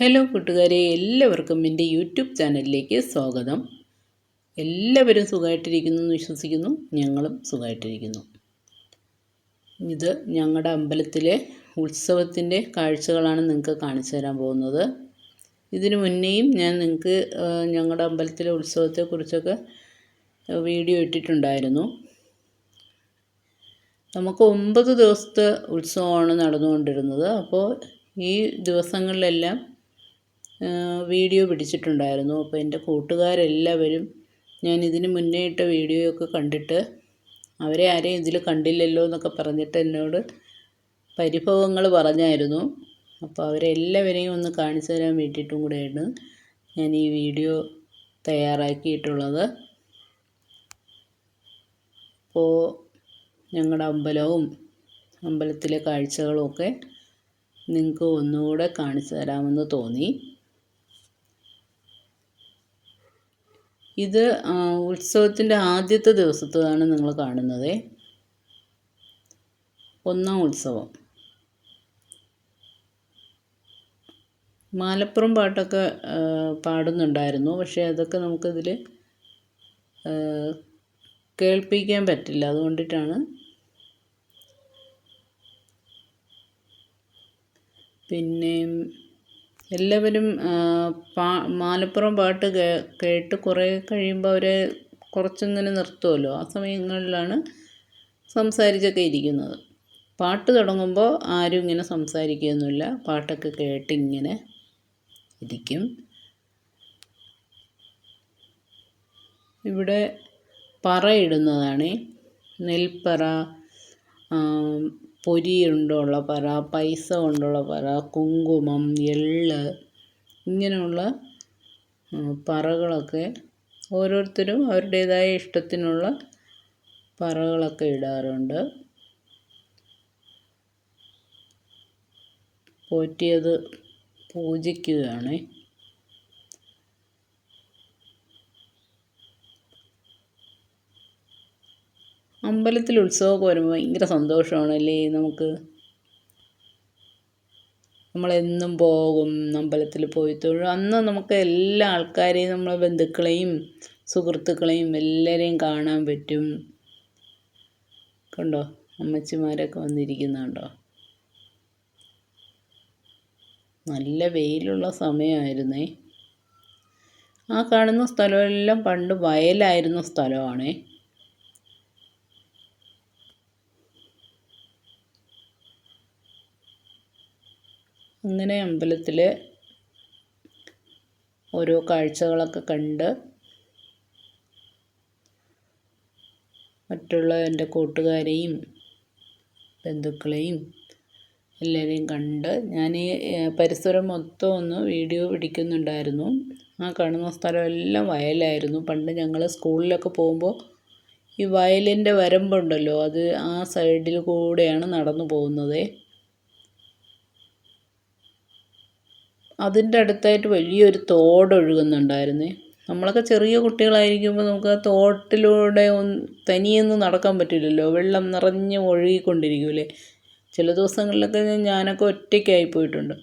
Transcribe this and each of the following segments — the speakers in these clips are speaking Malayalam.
ഹലോ കൂട്ടുകാരെ എല്ലാവർക്കും എന്റെ യൂട്യൂബ് ചാനലിലേക്ക് സ്വാഗതം. എല്ലാവരും സുഖമായിട്ടിരിക്കുന്നു എന്ന് വിശ്വസിക്കുന്നു. ഞങ്ങളും സുഖമായിട്ടിരിക്കുന്നു. ഇത് ഞങ്ങളുടെ അമ്പലത്തിലെ ഉത്സവത്തിന്റെ കാഴ്ചകളാണ് നിങ്ങൾക്ക് കാണിച്ചു തരാൻ പോകുന്നത്. ഇതിനു മുന്നേയും ഞാൻ നിങ്ങൾക്ക് ഞങ്ങളുടെ അമ്പലത്തിലെ ഉത്സവത്തെക്കുറിച്ചൊക്കെ വീഡിയോ ഇട്ടിട്ടുണ്ടായിരുന്നു. നമുക്ക് ഒമ്പത് ദിവസത്തെ ഉത്സവമാണ് നടന്നുകൊണ്ടിരുന്നത്. അപ്പോൾ ഈ ദിവസങ്ങളിലെല്ലാം വീഡിയോ പിടിച്ചിട്ടുണ്ടായിരുന്നു. അപ്പോൾ എന്റെ കൂട്ടുകാരെല്ലാവരും ഞാൻ ഇതിന് മുന്നേ ഇട്ട വീഡിയോ ഒക്കെ കണ്ടിട്ട് അവരെ ആരെയും ഇതിൽ കണ്ടില്ലല്ലോ എന്നൊക്കെ പറഞ്ഞിട്ട് എന്നോട് പരിഭവങ്ങൾ പറഞ്ഞായിരുന്നു. അപ്പോൾ അവരെല്ലാവരെയും ഒന്ന് കാണിച്ചു തരാൻ വേണ്ടിയിട്ടും കൂടെയാണ് ഞാൻ ഈ വീഡിയോ തയ്യാറാക്കിയിട്ടുള്ളത്. അപ്പോൾ ഞങ്ങളുടെ അമ്പലവും അമ്പലത്തിലെ കാഴ്ചകളും ഒക്കെ നിങ്ങൾക്ക് ഒന്നുകൂടെ കാണിച്ചു തരാമെന്ന് തോന്നി. ഇത് ഉത്സവത്തിന്റെ ആദ്യത്തെ ദിവസത്തതാണ് നിങ്ങൾ കാണുന്നത്. ഒന്നാം ഉത്സവം. മാലപ്പുറം പാട്ടൊക്കെ പാടുന്നുണ്ടായിരുന്നു. പക്ഷേ അതൊക്കെ നമുക്കിതിൽ കേൾപ്പിക്കാൻ പറ്റില്ല. അതുകൊണ്ടിട്ടാണ്. പിന്നെ എല്ലാവരും മാലപ്പുറം പാട്ട് കേട്ട് കുറേ കഴിയുമ്പോൾ അവർ കുറച്ചിങ്ങനെ നിർത്തുമല്ലോ ആ സമയങ്ങളിലാണ് സംസാരിച്ചൊക്കെ ഇരിക്കുന്നത്. പാട്ട് തുടങ്ങുമ്പോൾ ആരും ഇങ്ങനെ സംസാരിക്കുകയൊന്നുമില്ല പാട്ടൊക്കെ കേട്ട് ഇങ്ങനെ ഇരിക്കും. ഇവിടെ പറയിടുന്നതാണ് നെൽപ്പറ പൊരി കൊണ്ടുള്ള പറ പൈസ കൊണ്ടുള്ള പറ കുങ്കുമം എള്ള് ഇങ്ങനെയുള്ള പറകളൊക്കെ ഓരോരുത്തരും അവരുടേതായ ഇഷ്ടത്തിനുള്ള പറകളൊക്കെ ഇടാറുണ്ട്. പോറ്റിയത് പൂജിക്കുകയാണ്. അമ്പലത്തിൽ ഉത്സവമൊക്കെ വരുമ്പോൾ ഭയങ്കര സന്തോഷമാണല്ലേ നമുക്ക്? നമ്മളെന്നും പോകും അമ്പലത്തിൽ പോയി തൊഴും അന്ന് നമുക്ക് എല്ലാ ആൾക്കാരെയും നമ്മളെ ബന്ധുക്കളെയും സുഹൃത്തുക്കളെയും എല്ലാവരെയും കാണാൻ പറ്റും. കണ്ടോ? അമ്മച്ചിമാരൊക്കെ വന്നിരിക്കുന്നുണ്ടോ? നല്ല വെയിലുള്ള സമയമായിരുന്നേ. ആ കാണുന്ന സ്ഥലമെല്ലാം പണ്ട് വയലായിരുന്ന സ്ഥലമാണേ. അങ്ങനെ അമ്പലത്തിൽ ഓരോ കാഴ്ചകളൊക്കെ കണ്ട് മറ്റുള്ള എന്റെ കൂട്ടുകാരെയും ബന്ധുക്കളെയും എല്ലാവരെയും കണ്ട് ഞാൻ ഈ പരിസരം മൊത്തം ഒന്ന് വീഡിയോ പിടിക്കുന്നുണ്ടായിരുന്നു. ആ കാണുന്ന സ്ഥലമെല്ലാം വയലായിരുന്നു. പണ്ട് ഞങ്ങൾ സ്കൂളിലൊക്കെ പോകുമ്പോൾ ഈ വയലിന്റെ വരമ്പുണ്ടല്ലോ അത് ആ സൈഡിൽ കൂടെയാണ് നടന്നു പോകുന്നത്. അതിന്റെ അടുത്തായിട്ട് വലിയൊരു തോട് ഒഴുകുന്നുണ്ടായിരുന്നേ. നമ്മളൊക്കെ ചെറിയ കുട്ടികളായിരിക്കുമ്പോൾ നമുക്ക് ആ തോട്ടിലൂടെ തനിയൊന്നും നടക്കാൻ പറ്റില്ലല്ലോ. വെള്ളം നിറഞ്ഞ് ഒഴുകിക്കൊണ്ടിരിക്കൂലേ ചില ദിവസങ്ങളിലൊക്കെ ഞാനൊക്കെ ഒറ്റയ്ക്കായി പോയിട്ടുണ്ട്.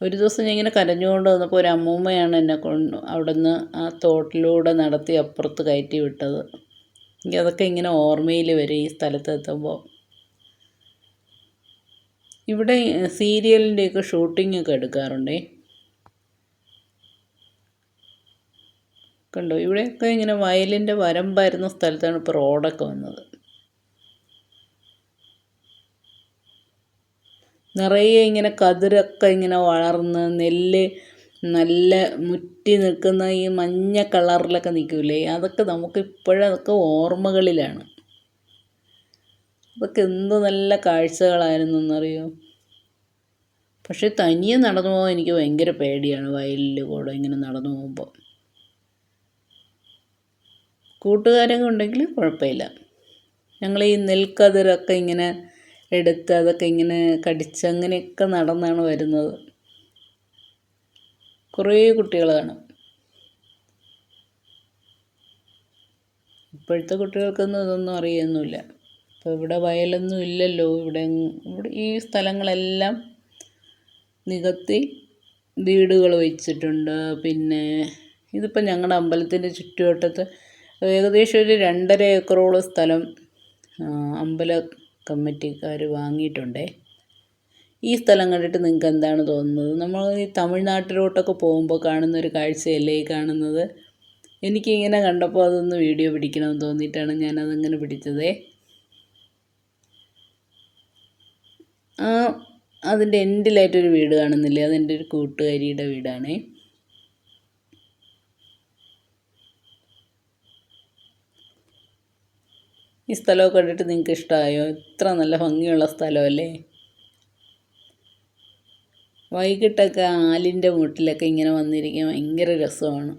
ഒരു ദിവസം ഞാൻ ഇങ്ങനെ കരഞ്ഞുകൊണ്ട് വന്നപ്പോൾ ഒരു അമ്മൂമ്മയാണ് എന്നെ കൊണ്ട് അവിടുന്ന് ആ തോട്ടിലൂടെ നടത്തി അപ്പുറത്ത് കയറ്റി വിട്ടത്. എനിക്കതൊക്കെ ഇങ്ങനെ ഓർമ്മയിൽ വരും ഈ സ്ഥലത്തെത്തുമ്പോൾ ഇവിടെ സീരിയലിന്റെയൊക്കെ ഷൂട്ടിംഗ് ഒക്കെ എടുക്കാറുണ്ടേ? കണ്ടോ? ഇവിടെയൊക്കെ ഇങ്ങനെ വയലിന്റെ വരമ്പായിരുന്ന സ്ഥലത്താണ് ഇപ്പോൾ റോഡൊക്കെ വന്നത്. നിറയെ ഇങ്ങനെ കതിരൊക്കെ ഇങ്ങനെ വളർന്ന് നെല്ല് നല്ല മുറ്റി നിൽക്കുന്ന ഈ മഞ്ഞ കളറിലൊക്കെ നിൽക്കില്ലേ അതൊക്കെ നമുക്ക് ഇപ്പോഴതൊക്കെ ഓർമ്മകളിലാണ്. അതൊക്കെ എന്ത് നല്ല കാഴ്ചകളായിരുന്നു എന്നറിയോ പക്ഷെ തനിയെ നടന്നു പോകാൻ എനിക്ക് ഭയങ്കര പേടിയാണ് വയലിൽ കൂടെ ഇങ്ങനെ നടന്നു പോകുമ്പോൾ. കൂട്ടുകാരൊക്കെ ഉണ്ടെങ്കിൽ കുഴപ്പമില്ല. ഞങ്ങൾ ഈ നെൽക്കതിരൊക്കെ ഇങ്ങനെ എടുത്ത് അതൊക്കെ ഇങ്ങനെ കടിച്ച് അങ്ങനെയൊക്കെ നടന്നാണ് വരുന്നത്. കുറേ കുട്ടികൾ കാണും. ഇപ്പോഴത്തെ കുട്ടികൾക്കൊന്നും ഇതൊന്നും അറിയൊന്നുമില്ല അപ്പോൾ ഇവിടെ വയലൊന്നും ഇല്ലല്ലോ. ഇവിടെ ഇവിടെ ഈ സ്ഥലങ്ങളെല്ലാം നികത്തി വീടുകൾ വെച്ചിട്ടുണ്ട്. പിന്നെ ഇതിപ്പോൾ ഞങ്ങളുടെ അമ്പലത്തിന്റെ ചുറ്റുവട്ടത്ത് ഏകദേശം ഒരു രണ്ടര ഏക്കറോളം സ്ഥലം അമ്പല കമ്മിറ്റിക്കാർ വാങ്ങിയിട്ടുണ്ടേ. ഈ സ്ഥലം കണ്ടിട്ട് നിങ്ങൾക്ക് എന്താണ് തോന്നുന്നത്? നമ്മൾ ഈ തമിഴ്നാട്ടിലോട്ടൊക്കെ പോകുമ്പോൾ കാണുന്ന ഒരു കാഴ്ചയല്ലേ ഈ കാണുന്നത്? എനിക്കിങ്ങനെ കണ്ടപ്പോൾ അതൊന്ന് വീഡിയോ പിടിക്കണമെന്ന് തോന്നിയിട്ടാണ് ഞാനതങ്ങനെ പിടിച്ചതേ. ആ അതിന്റെ എൻഡിലായിട്ടൊരു വീട് കാണുന്നില്ലേ? അതെന്റെ ഒരു കൂട്ടുകാരിയുടെ വീടാണേ. ഈ സ്ഥലമൊക്കെ കണ്ടിട്ട് നിങ്ങൾക്ക് ഇഷ്ടമായോ? ഇത്ര നല്ല ഭംഗിയുള്ള സ്ഥലമല്ലേ? വൈകിട്ടൊക്കെ ആലിന്റെ മുട്ടിലൊക്കെ ഇങ്ങനെ വന്നിരിക്കാൻ ഭയങ്കര രസമാണ്.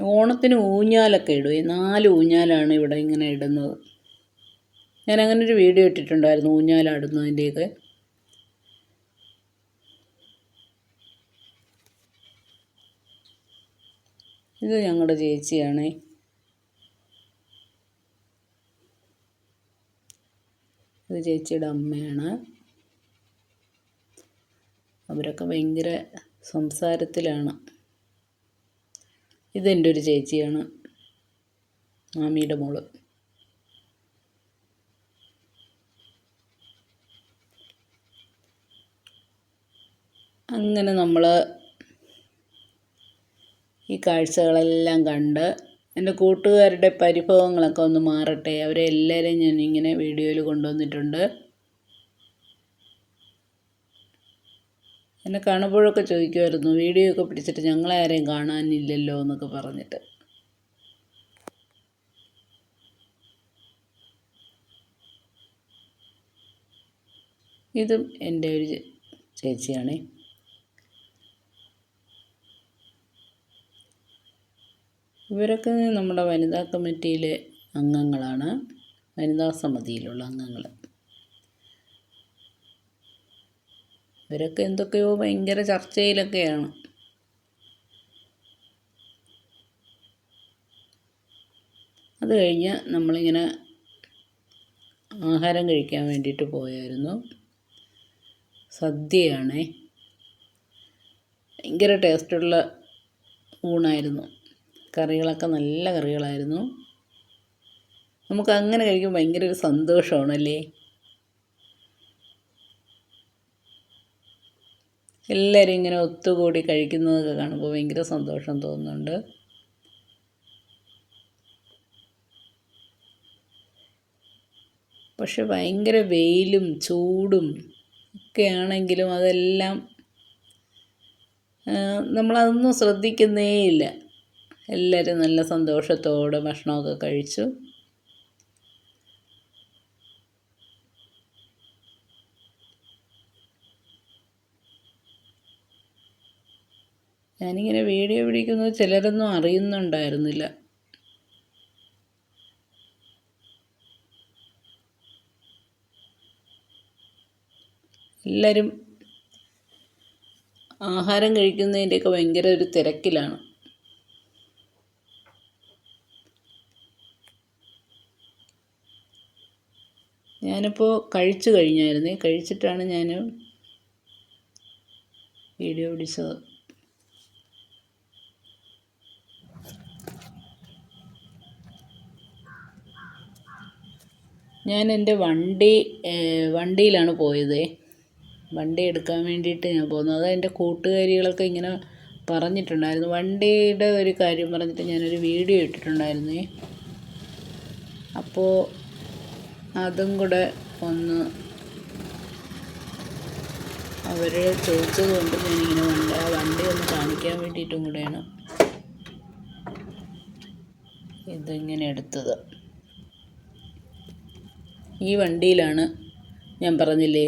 ഓണത്തിന് ഊഞ്ഞാലൊക്കെ ഇടും. നാല് ഊഞ്ഞാലാണ് ഇവിടെ ഇങ്ങനെ ഇടുന്നത്. ഞാൻ അങ്ങനെ ഒരു വീഡിയോ ഇട്ടിട്ടുണ്ടായിരുന്നു ഊഞ്ഞാലാടുന്നതിന്റെയൊക്കെ ഇത് ഞങ്ങളുടെ ചേച്ചിയാണേ. ഇത് ചേച്ചിയുടെ അമ്മയാണ്. അവരൊക്കെ ഭയങ്കര സംസാരത്തിലാണ്. ഇതെന്റെ ഒരു ചേച്ചിയാണ് മാമിയുടെ മോൾ. അങ്ങനെ നമ്മൾ ഈ കാഴ്ചകളെല്ലാം കണ്ട് എന്റെ കൂട്ടുകാരുടെ പരിഭവങ്ങളൊക്കെ ഒന്ന് മാറട്ടെ. അവരെ എല്ലാവരെയും ഞാൻ ഇങ്ങനെ വീഡിയോയിൽ കൊണ്ടുവന്നിട്ടുണ്ട്. എന്നെ കാണുമ്പോഴൊക്കെ ചോദിക്കുമായിരുന്നു വീഡിയോ ഒക്കെ പിടിച്ചിട്ട് ഞങ്ങളെ ആരെയും കാണാനില്ലല്ലോ എന്നൊക്കെ പറഞ്ഞിട്ട്. ഇതും എന്റെ ഒരു ചേച്ചിയാണേ. ഇവരൊക്കെ നമ്മുടെ വനിതാ കമ്മിറ്റിയിലെ അംഗങ്ങളാണ്. വനിതാ സമിതിയിലുള്ള അംഗങ്ങൾ ഇവരൊക്കെ എന്തൊക്കെയോ ഭയങ്കര ചർച്ചയിലൊക്കെയാണ്. അത് കഴിഞ്ഞ് നമ്മളിങ്ങനെ ആഹാരം കഴിക്കാൻ വേണ്ടിയിട്ട് പോയായിരുന്നു. സദ്യയാണേ. ഭയങ്കര ടേസ്റ്റുള്ള ഊണായിരുന്നു. കറികളൊക്കെ നല്ല കറികളായിരുന്നു. നമുക്ക് അങ്ങനെ കഴിക്കുമ്പോൾ ഭയങ്കര ഒരു സന്തോഷമാണല്ലേ? എല്ലാവരും ഇങ്ങനെ ഒത്തുകൂടി കഴിക്കുന്നതൊക്കെ കാണുമ്പോൾ ഭയങ്കര സന്തോഷം തോന്നുന്നുണ്ട്. പക്ഷെ ഭയങ്കര വെയിലും ചൂടും ഒക്കെ ആണെങ്കിലും അതെല്ലാം നമ്മളതൊന്നും ശ്രദ്ധിക്കുന്നേയില്ല. എല്ലാവരും നല്ല സന്തോഷത്തോടെ ഭക്ഷണമൊക്കെ കഴിച്ചു. ഞാനിങ്ങനെ വീഡിയോ പിടിക്കുന്നത് ചിലരൊന്നും അറിയുന്നുണ്ടായിരുന്നില്ല. എല്ലാവരും ആഹാരം കഴിക്കുന്നതിന്റെയൊക്കെ ഭയങ്കര ഒരു തിരക്കിലാണ്. ഞാനിപ്പോൾ കഴിച്ചു കഴിഞ്ഞായിരുന്നേ. കഴിച്ചിട്ടാണ് ഞാൻ വീഡിയോ പിടിച്ചത്. ഞാൻ എന്റെ വണ്ടി വണ്ടിയിലാണ് പോയത്. വണ്ടി എടുക്കാൻ വേണ്ടിയിട്ട് ഞാൻ പോകുന്നത് അത് എന്റെ കൂട്ടുകാരികളൊക്കെ ഇങ്ങനെ പറഞ്ഞിട്ടുണ്ടായിരുന്നു. വണ്ടിയുടെ ഒരു കാര്യം പറഞ്ഞിട്ട് ഞാനൊരു വീഡിയോ ഇട്ടിട്ടുണ്ടായിരുന്നു. അപ്പോൾ അതും കൂടെ ഒന്ന് അവർ ചോദിച്ചത് കൊണ്ട് ഞാനിങ്ങനെ വണ്ടി ആ വണ്ടി ഒന്ന് കാണിക്കാൻ വേണ്ടിയിട്ടും കൂടെയാണ് ഇതിങ്ങനെ എടുത്തത്. ഈ വണ്ടിയിലാണ് ഞാൻ പറഞ്ഞില്ലേ?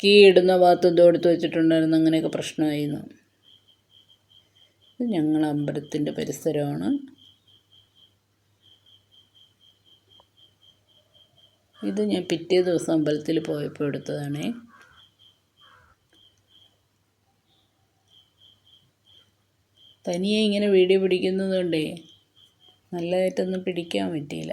കീ ഇടുന്ന ഭാഗത്ത് എന്തോ എടുത്ത് വെച്ചിട്ടുണ്ടായിരുന്നു. അങ്ങനെയൊക്കെ പ്രശ്നമായിരുന്നു. ഇത് ഞങ്ങൾ അമ്പലത്തിന്റെ പരിസരമാണ്. ഇത് ഞാൻ പിറ്റേ ദിവസം അമ്പലത്തിൽ പോയപ്പോൾ എടുത്തതാണേ. തനിയെ ഇങ്ങനെ വീഡിയോ പിടിക്കുന്നതുകൊണ്ടേ നല്ലതായിട്ടൊന്നും പിടിക്കാൻ പറ്റിയില്ല.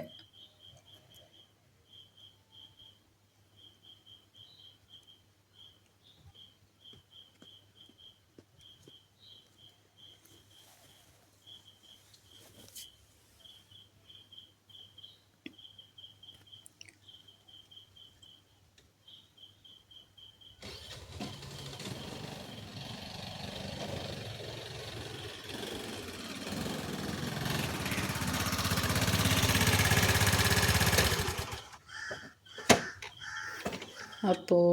അപ്പോൾ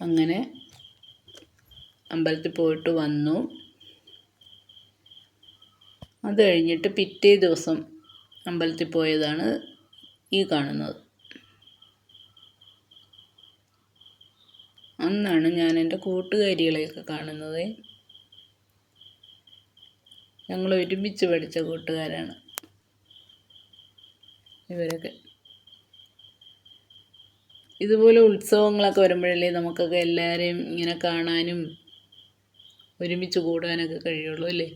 അങ്ങനെ അമ്പലത്തിൽ പോയിട്ട് വന്നു. അത് കഴിഞ്ഞിട്ട് പിറ്റേ ദിവസം അമ്പലത്തിൽ പോയതാണ് ഈ കാണുന്നത്. അന്നാണ് ഞാൻ എന്റെ കൂട്ടുകാരികളെയൊക്കെ കാണുന്നത്. ഞങ്ങൾ ഒരുമിച്ച് പഠിച്ച കൂട്ടുകാരാണ്. ഇവരൊക്കെ ഇതുപോലെ ഉത്സവങ്ങളൊക്കെ വരുമ്പോഴല്ലേ നമുക്കൊക്കെ എല്ലാവരെയും ഇങ്ങനെ കാണാനും ഒരുമിച്ച് കൂടാനൊക്കെ കഴിയുള്ളൂ അല്ലേ?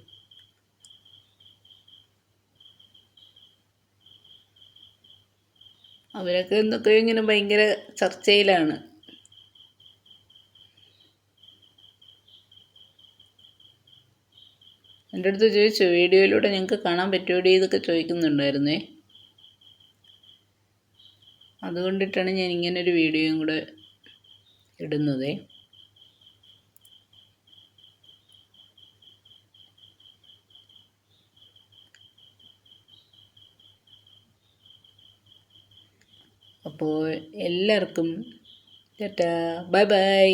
അവരൊക്കെ എന്തൊക്കെയോ ഇങ്ങനെ ഭയങ്കര ചർച്ചയിലാണ്. എന്റെ അടുത്ത് ചോദിച്ചു വീഡിയോയിലൂടെ ഞങ്ങൾക്ക് കാണാൻ പറ്റുമോടി ഇതൊക്കെ ചോദിക്കുന്നുണ്ടായിരുന്നേ. അതുകൊണ്ടിട്ടാണ് ഞാൻ ഇങ്ങനൊരു വീഡിയോയും കൂടെ ഇടുന്നത്. അപ്പോൾ എല്ലാവർക്കും ടാറ്റാ. Bye bye.